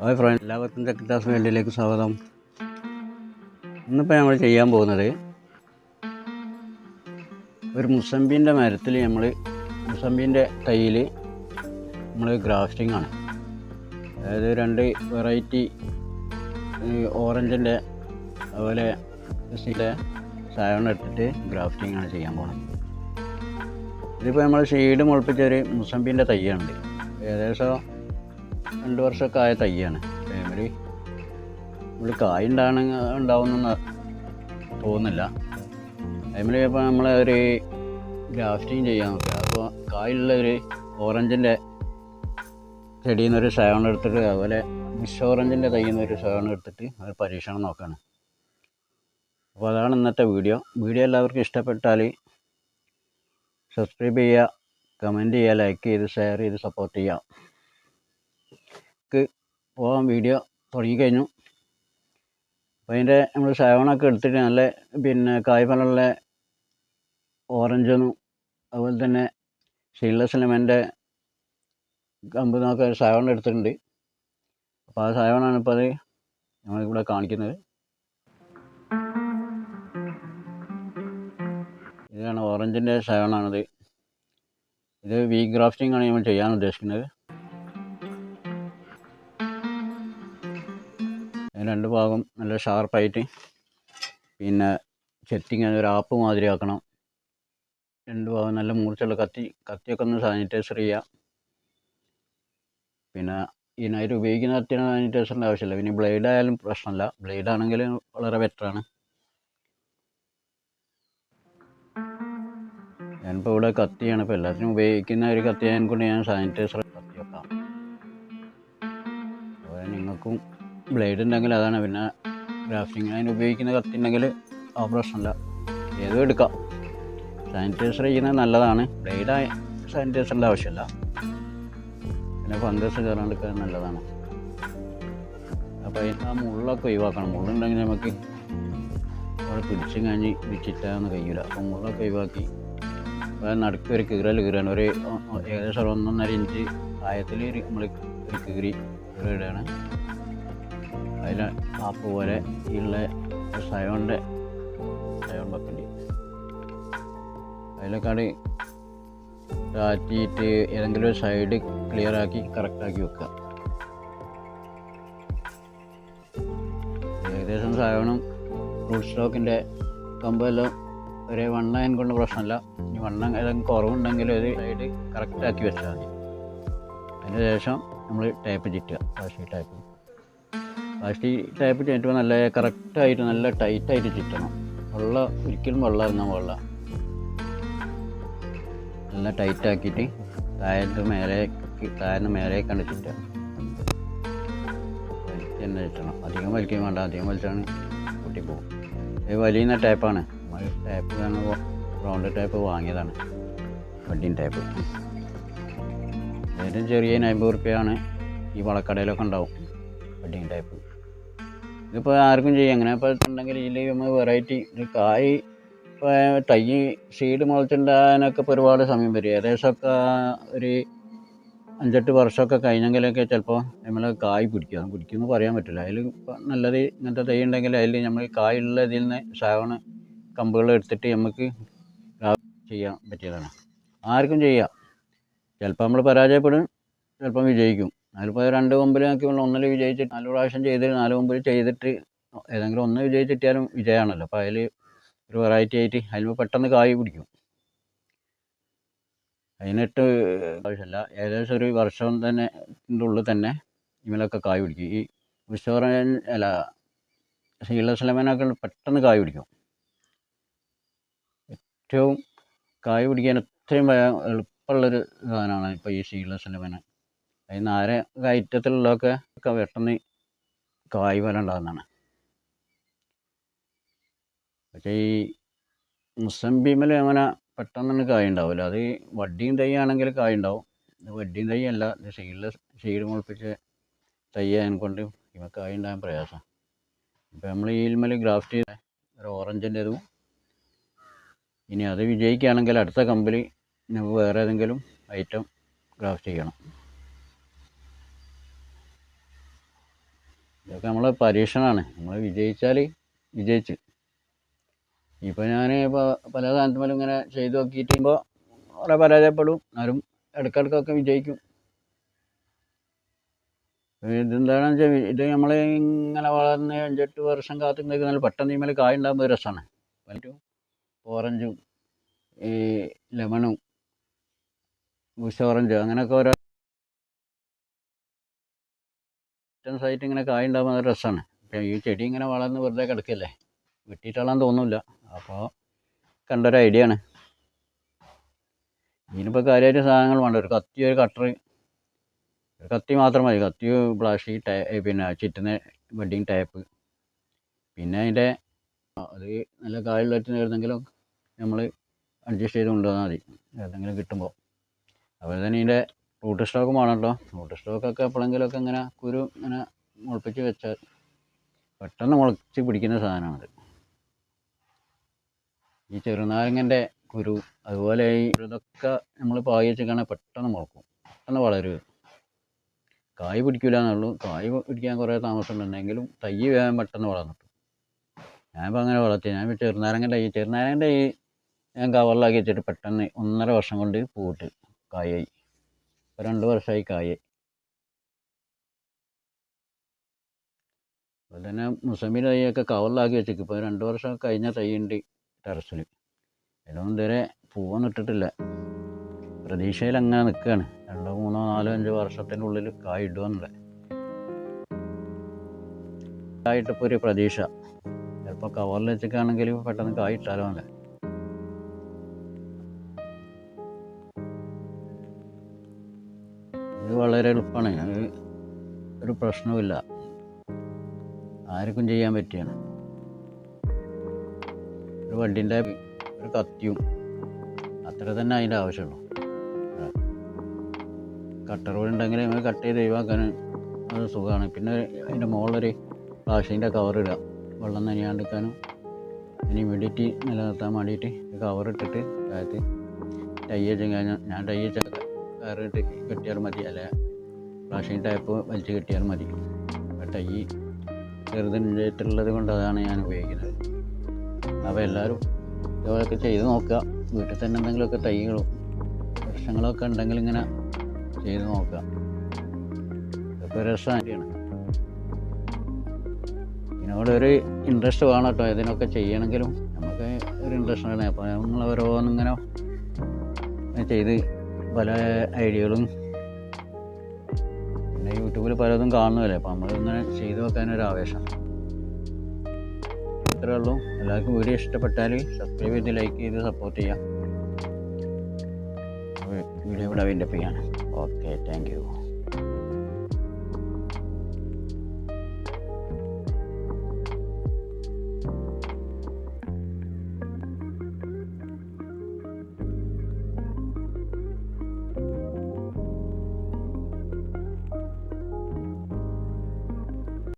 Hi front എല്ലാവർക്കും ടെക്ടാസ് വേൾഡിലേക്ക് സ്വാഗതം. ഇന്നിപ്പോൾ നമ്മൾ ചെയ്യാൻ പോകുന്നത് ഒരു മുസമ്പിന്റെ മരത്തിൽ നമ്മൾ മുസമ്പിന്റെ തൈയിൽ നമ്മൾ ഗ്രാഫ്റ്റിംഗ് ആണ്. അതായത് രണ്ട് വെറൈറ്റി ഓറഞ്ചിന്റെ അതുപോലെ സാധനം ഇട്ടിട്ട് ഗ്രാഫ്റ്റിംഗ് ആണ് ചെയ്യാൻ പോകുന്നത് ഇതിപ്പോൾ നമ്മൾ ഷെയ്ഡ് മുളപ്പിച്ച ഒരു മുസമ്പിന്റെ തൈയുണ്ട് ഏകദേശം രണ്ട് വർഷമൊക്കെ ആയ തൈയാണ് ഫാമിലി നമ്മൾ കായ ഉണ്ടാകണ ഉണ്ടാവുന്ന തോന്നുന്നില്ല. ഫാമിലി അപ്പോൾ നമ്മൾ ഒരു ഗ്രാഫ്റ്റിങ് ചെയ്യാൻ നോക്കുക അപ്പോൾ കായുള്ള ഒരു ഓറഞ്ചിന്റെ ചെടിയിൽ നിന്നൊരു സേവനം എടുത്തിട്ട് അതുപോലെ മിസ് ഓറഞ്ചിന്റെ തൈയിൽ നിന്നൊരു സേവനം എടുത്തിട്ട് ഒരു പരീക്ഷണം നോക്കുകയാണ് അപ്പോൾ അതാണ് ഇന്നത്തെ വീഡിയോ. വീഡിയോ എല്ലാവർക്കും ഇഷ്ടപ്പെട്ടാൽ സബ്സ്ക്രൈബ് ചെയ്യുക കമന്റ് ചെയ്യുക ലൈക്ക് ചെയ്ത് ഷെയർ ചെയ്ത് സപ്പോർട്ട് ചെയ്യുക. പോകാൻ വീഡിയോ തുടങ്ങിക്കഴിഞ്ഞു. അപ്പോൾ അതിന്റെ നമ്മൾ സേവനമൊക്കെ എടുത്തിട്ട് നല്ല പിന്നെ കായ്ഫലമുള്ള ഓറഞ്ചൊന്നും അതുപോലെ തന്നെ ഷീൽഡസ് ലെമന്റെ കമ്പ് നോക്കെ സേവനം എടുത്തിട്ടുണ്ട്. അപ്പോൾ ആ സേവനമാണ് ഇപ്പോൾ അത് നമ്മളിവിടെ കാണിക്കുന്നത്. ഇതാണ് ഓറഞ്ചിന്റെ സേവനമാണിത്. ഇത് വീ ഗ്രാഫ്റ്റിംഗ് ആണ് നമ്മൾ ചെയ്യാൻ ഉദ്ദേശിക്കുന്നത്. രണ്ട് ഭാഗം നല്ല ഷാർപ്പായിട്ട്. പിന്നെ ചെത്തിങ് ഒരു ആപ്പ് മാതിരി ആക്കണം രണ്ട് ഭാഗം നല്ല മൂർച്ചയുള്ള കത്തി കത്തിയൊക്കെ ഒന്ന് സാനിറ്റൈസർ ചെയ്യുക പിന്നെ ഇതിനായിട്ട് ഉപയോഗിക്കുന്ന കത്തിയാണ് സാനിറ്റൈസറിന്റെ ആവശ്യമില്ല. പിന്നെ ബ്ലേഡ് ആയാലും പ്രശ്നമില്ല. ബ്ലേഡ് ആണെങ്കിൽ വളരെ ബെറ്ററാണ് ഞാനിപ്പോൾ ഇവിടെ കത്തിയാണ്. ഇപ്പോൾ എല്ലാത്തിനും ഉപയോഗിക്കുന്ന ഒരു കത്തി ആയതിനെ കൊണ്ട് ഞാൻ സാനിറ്റൈസർ കത്തി വെക്കാം അതുപോലെ നിങ്ങൾക്കും ബ്ലേഡ് ഉണ്ടെങ്കിൽ അതാണ് പിന്നെ ഗ്രാഫ്റ്റിംഗ് അതിന് ഉപയോഗിക്കുന്ന കത്തി ഉണ്ടെങ്കിൽ ആ പ്രശ്നമില്ല. ഏതും എടുക്കാം. സാനിറ്റൈസർ ചെയ്യുന്നത് നല്ലതാണ്. ബ്ലേഡ് സാനിറ്റൈസറിന്റെ ആവശ്യമില്ല. പിന്നെ ഫംഗസ് കയറാണ്ടിരിക്കാൻ നല്ലതാണ്. അപ്പോൾ അതിന് ആ മുള്ളൊക്കെ ഒഴിവാക്കണം. മുള്ളുണ്ടെങ്കിൽ നമുക്ക് അവിടെ പിടിച്ചും കഴിഞ്ഞ് പിടിച്ചിട്ടാന്ന് കഴിയില്ല അപ്പോൾ മുള്ളൊക്കെ ഒഴിവാക്കി. നടുക്ക് ഒരു കീറൽ കീറാണ്. ഒരു ഏകദേശം ഒന്നൊന്നര ഇഞ്ച് ആയത്തിൽ നമ്മൾ ഒരു കീറി ഇടുകയാണ് അതിൽ ആപ്പ് പോലെ ഉള്ള സയോണിന്റെ സയോൺ വെക്കേണ്ടി. അതിലൊക്കെ താറ്റിയിട്ട് ഏതെങ്കിലും ഒരു സൈഡ് ക്ലിയർ ആക്കി കറക്റ്റാക്കി വെക്കുക ഏകദേശം സയോണും ഫ്രൂട്ട് സ്റ്റോക്കിന്റെ കമ്പെല്ലാം ഒരേ വണ്ണം കൊണ്ട് പ്രശ്നമില്ല ഇനി വണ്ണം ഏതെങ്കിലും കുറവുണ്ടെങ്കിൽ ഒരു സൈഡ് കറക്റ്റാക്കി വെച്ചാൽ മതി. അതിന് ശേഷം നമ്മൾ ടേപ്പ് ചുറ്റുക. ടൈപ്പ് ടേപ്പ് പ്ലാസ്റ്റിക് ടൈപ്പ് ചെയ്യുമ്പോൾ നല്ല കറക്റ്റായിട്ട് നല്ല ടൈറ്റായിട്ട് ചുറ്റണം. വെള്ളം ഒരിക്കലും വെള്ളം വെള്ള നല്ല ടൈറ്റാക്കിയിട്ട് താഴത്ത് മേലേക്ക് താഴ്ന്ന് കണ്ട് ചുറ്റുക തന്നെ ചുറ്റണം. അധികം വലിക്കുകയും വേണ്ട അധികം വലിച്ചാണ് പൊട്ടിപ്പോകും ഇത് വലിയുന്ന ടൈപ്പാണ് ടൈപ്പ് ടേപ്പ് റൗണ്ട് ടൈപ്പ് വാങ്ങിയതാണ്. വെഡിങ് ടൈപ്പ് ഏറ്റവും ചെറിയ അൻപത് റുപ്യയാണ് ഈ വളക്കടയിലൊക്കെ ഉണ്ടാവും വെഡിങ് ടേപ്പ് ഇതിപ്പോൾ ആർക്കും ചെയ്യാം. അങ്ങനെ ഇപ്പോൾ ഉണ്ടെങ്കിൽ ഇതിൽ നമ്മൾ വെറൈറ്റി കായ് തൈ സീഡ് മുളച്ചുണ്ടാകാനൊക്കെ ഇപ്പോൾ ഒരുപാട് സമയം വരും. ഏകദേശമൊക്കെ ഒരു അഞ്ചെട്ട് വർഷമൊക്കെ കഴിഞ്ഞെങ്കിലൊക്കെ ചിലപ്പോൾ നമ്മൾ കായ് പിടിക്കുക പിടിക്കുമെന്ന് പറയാൻ പറ്റില്ല. അതിൽ നല്ലത് ഇങ്ങനത്തെ തൈ ഉണ്ടെങ്കിൽ അതിൽ നമ്മൾ കായുള്ള ഇതിൽ നിന്ന് സാവണ കമ്പുകൾ എടുത്തിട്ട് നമുക്ക് ചെയ്യാൻ പറ്റിയതാണ്. ആർക്കും ചെയ്യാം. ചിലപ്പോൾ നമ്മൾ പരാജയപ്പെടും ചിലപ്പം വിജയിക്കും. അതിലിപ്പോൾ രണ്ട് കൊമ്പിൽ നോക്കി ഒന്നിൽ വിജയിച്ചിട്ട് നാല് പ്രാവശ്യം ചെയ്തിട്ട് നാല് കൊമ്പിൽ ചെയ്തിട്ട് ഏതെങ്കിലും ഒന്ന് വിജയിച്ചിട്ടാലും വിജയമാണല്ലോ അപ്പോൾ അതിൽ ഒരു വെറൈറ്റി ആയിട്ട് അതിൽ പെട്ടെന്ന് കായ് പിടിക്കും. അതിനിട്ട് ആവശ്യമില്ല ഏകദേശം ഒരു വർഷം തന്നെ ഉള്ളിൽ തന്നെ ഇവനൊക്കെ കായ് പിടിക്കും. ഈ വിശ്വറൻ അല്ല ശീലസലമനൊക്കെ ലെമനൊക്കെ പെട്ടെന്ന് കായ് പിടിക്കും. ഏറ്റവും കായ് പിടിക്കാൻ എത്രയും എളുപ്പമുള്ളൊരു സാധനമാണ് ഇപ്പോൾ ഈ സീലസ് ലെമന് നാരെ കയറ്റത്തിലുള്ളതൊക്കെ ഒക്കെ പെട്ടെന്ന് കായ് പോലെ ഉണ്ടാകുന്നതാണ്. പക്ഷേ ഈ മുസംബിമൽ അങ്ങനെ പെട്ടെന്നാണ് കായ് ഉണ്ടാവില്ല. അത് വഡിയും തൈ ആണെങ്കിൽ കായ് ഉണ്ടാവും. വഡിയും തൈ അല്ല ഇത് ഷെയ്ഡ് മുളപ്പിച്ച് തൈ കൊണ്ട് ഇവ കായ് ഉണ്ടാകാൻ പ്രയാസം. ഇപ്പം നമ്മൾ ഈ ഇൽമൽ ഗ്രാഫ്റ്റ് ചെയ്ത ഒരു ഓറഞ്ചിന്റെ ഇതും ഇനി അത് വിജയിക്കുകയാണെങ്കിൽ അടുത്ത കമ്പനി നമുക്ക് വേറെ ഏതെങ്കിലും ഐറ്റം ഗ്രാഫ്റ്റ് ചെയ്യണം. ഇതൊക്കെ നമ്മളെ പരീക്ഷണമാണ് നമ്മൾ വിജയിച്ചാൽ വിജയിച്ച്. ഇപ്പോൾ ഞാൻ ഇപ്പോൾ പല സ്ഥാനത്തുമ്പോഴും ഇങ്ങനെ ചെയ്ത് നോക്കിയിട്ടുമ്പോൾ കുറേ പരാജയപ്പെടും. എന്നാലും ഇടയ്ക്കിടയ്ക്കൊക്കെ വിജയിക്കും. ഇതെന്താണെന്ന് വെച്ചാൽ ഇത് നമ്മൾ ഇങ്ങനെ വളർന്ന് അഞ്ചെട്ട് വർഷം കാത്തു നിൽക്കുന്ന പെട്ടെന്ന് ഇതിന്മേൽ കായ ഉണ്ടാകുമ്പോൾ രസമാണ് പറ്റും ഓറഞ്ചും ഈ ലെമണും ബുഷ് ഓറഞ്ച് അങ്ങനെയൊക്കെ ഓരോ ഐറ്റംസ് ആയിട്ട് ഇങ്ങനെ കായ ഉണ്ടാകുമ്പോൾ നല്ല രസമാണ് അപ്പം ഈ ചെടി ഇങ്ങനെ വളർന്ന് വെറുതെ കിടക്കല്ലേ? വെട്ടിയിട്ടാളാന്ന് തോന്നുന്നില്ല. അപ്പോൾ കണ്ടൊരു ഐഡിയ ആണ്. ഇതിനിപ്പോൾ കാര്യമായിട്ട് സാധനങ്ങൾ വേണ്ട. ഒരു കത്തി ഒരു കട്ടർ ഒരു കത്തി മാത്രം മതി. കത്തി പ്ലാസ്റ്റിക് ടേ പിന്നെ ചുറ്റുന്ന വെഡിങ് ടേപ്പ് പിന്നെ അതിന്റെ അത് നല്ല കായുള്ള ഏതെങ്കിലും നമ്മൾ അഡ്ജസ്റ്റ് ചെയ്ത് കൊണ്ടുവന്നാൽ മതി. ഏതെങ്കിലും കിട്ടുമ്പോൾ അതുപോലെ തന്നെ ഇതിന്റെ റൂട്ട് സ്റ്റോക്ക് വേണം കേട്ടോ റൂട്ട് സ്റ്റോക്കൊക്കെ എപ്പോഴെങ്കിലുമൊക്കെ ഇങ്ങനെ കുരു ഇങ്ങനെ മുളപ്പിച്ച് വെച്ചാൽ പെട്ടെന്ന് മുളച്ച് പിടിക്കുന്ന സാധനമാണത് ഈ ചെറുനാരങ്ങന്റെ കുരു അതുപോലെ ഈ ഇതൊക്കെ നമ്മൾ പായി വെച്ചിട്ടാണെങ്കിൽ പെട്ടെന്ന് മുളക്കും. പെട്ടെന്ന് വളരും കായ് പിടിക്കില്ല എന്നുള്ളൂ കായ് പിടിക്കാൻ കുറേ താമസമുണ്ടെങ്കിലും തൈ വേഗം പെട്ടെന്ന് വളർന്നിട്ടു ഞാനിപ്പോൾ അങ്ങനെ വളർത്തി. ഞാൻ ചെറുനാരങ്ങന്റെ ഈ ചെറുനാരങ്ങന്റെ ഈ ഞാൻ കവറിലാക്കി വെച്ചിട്ട് പെട്ടെന്ന് ഒന്നര വർഷം കൊണ്ട് പൂവിട്ട് കായായി. ഇപ്പോൾ രണ്ട് വർഷമായി കായി. അതുപോലെ തന്നെ മുസമ്മിന്റെ തൈയൊക്കെ കവറിലാക്കി വെച്ചേക്ക്. ഇപ്പോൾ രണ്ട് വർഷം കഴിഞ്ഞ തൈയുണ്ട് ടെറസിൽ അതിലൊന്നും ഇതുവരെ പൂവൊന്നും ഇട്ടിട്ടില്ല. പ്രതീക്ഷയിൽ അങ്ങനെ നിൽക്കുകയാണ് രണ്ടോ മൂന്നോ നാലോ അഞ്ചോ വർഷത്തിന്റെ ഉള്ളിൽ കായ് ഇടുമെന്നുള്ളത് കായിട്ടിപ്പോൾ ഒരു പ്രതീക്ഷ. ചിലപ്പോൾ കവറിൽ വെച്ചൊക്കെയാണെങ്കിൽ പെട്ടെന്ന് കായ് ഇട്ടാലോ അല്ലേ ഇത് വളരെ എളുപ്പമാണ്. അത് ഒരു പ്രശ്നവുമില്ല. ആർക്കും ചെയ്യാൻ പറ്റിയാണ്. ഒരു വണ്ടിന്റെ ഒരു കത്തിയും അത്ര തന്നെ അതിന്റെ ആവശ്യമുള്ളൂ. കട്ടർ ഉണ്ടെങ്കിൽ നമ്മൾ കട്ട് ചെയ്ത് ഒഴിവാക്കാൻ അത് സുഖമാണ്. പിന്നെ അതിന്റെ മുകളിലൊരു പ്ലാസ്റ്റിക്കിന്റെ കവർ ഇടുക. വെള്ളം നനയാണ്ടിരിക്കാനും ഇനി ഹ്യൂമിഡിറ്റി നിലനിർത്താൻ വേണ്ടിയിട്ട് കവർ ഇട്ടിട്ട് അതായത് ടൈ വെച്ച് ഞാൻ ടൈ വെച്ച കയറിയിട്ട് കെട്ടിയാൽ മതി. അല്ലെ? ഫ്ലാഷിംഗ് ടൈപ്പ് വലിച്ച് കെട്ടിയാൽ മതി. ഈ ചെറുതിന്റെതുള്ളത് കൊണ്ട് അതാണ് ഞാൻ ഉപയോഗിക്കുന്നത്. അപ്പോൾ എല്ലാവരും ഇതുപോലൊക്കെ ചെയ്ത് നോക്കുക. വീട്ടിൽ തന്നെ എന്തെങ്കിലുമൊക്കെ തൈകളും പ്രശ്നങ്ങളൊക്കെ ഉണ്ടെങ്കിൽ ഇങ്ങനെ ചെയ്ത് നോക്കുക. ഇപ്പോൾ രസമാണ് ഇതിനോട് ഒരു ഇൻട്രസ്റ്റ് വേണം കേട്ടോ. ഇതിനൊക്കെ ചെയ്യണമെങ്കിലും നമുക്ക് ഒരു ഇൻട്രസ്റ്റ് ആണ് അപ്പോൾ നമ്മൾ ഓരോന്നിങ്ങനെ ചെയ്ത് പല ഐഡിയകളും പിന്നെ യൂട്യൂബിൽ പലതും കാണുന്നതല്ലേ? അപ്പോൾ നമ്മളിങ്ങനെ ചെയ്ത് വെക്കാനൊരു ആവേശം. ഇത്രേ ഉള്ളൂ. എല്ലാവർക്കും വീഡിയോ ഇഷ്ടപ്പെട്ടാൽ സബ്സ്ക്രൈബ് ചെയ്ത് ലൈക്ക് ചെയ്ത് സപ്പോർട്ട് ചെയ്യാം. വീഡിയോ ഇവിടെ ചെയ്യാണ്. Okay thank you